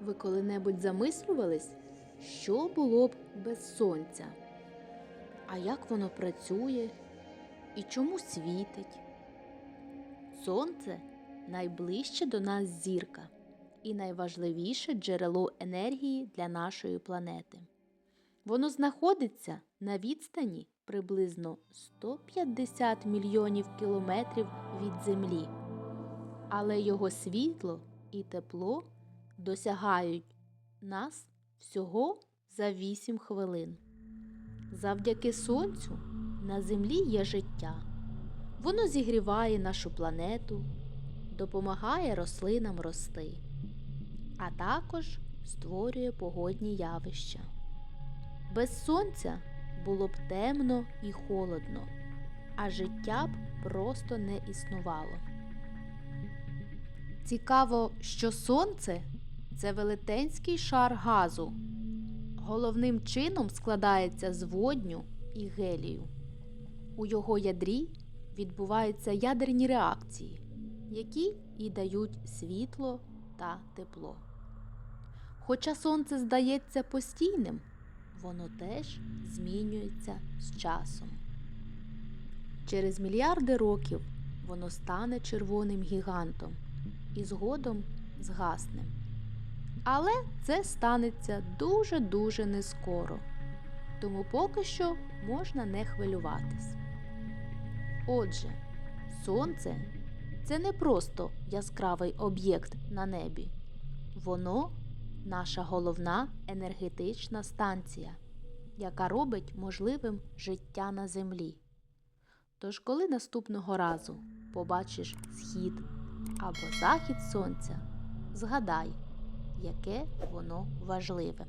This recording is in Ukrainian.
Ви коли-небудь замислювались, що було б без сонця? А як воно працює і чому світить? Сонце найближче до нас зірка і найважливіше джерело енергії для нашої планети. Воно знаходиться на відстані приблизно 150 мільйонів кілометрів від Землі, але його світло і тепло досягають нас всього за 8 хвилин. Завдяки сонцю на землі є життя. Воно зігріває нашу планету, допомагає рослинам рости, а також створює погодні явища. Без сонця було б темно і холодно, а життя б просто не існувало. Цікаво, що сонце це велетенський шар газу. Головним чином складається з водню і гелію. У його ядрі відбуваються ядерні реакції, які і дають світло та тепло. Хоча сонце здається постійним, воно теж змінюється з часом. Через мільярди років воно стане червоним гігантом і згодом згасне. Але це станеться дуже-дуже нескоро, тому поки що можна не хвилюватись. Отже, сонце це не просто яскравий об'єкт на небі, воно наша головна енергетична станція, яка робить можливим життя на землі. Тож, коли наступного разу побачиш схід або захід сонця, згадай, яке воно важливе.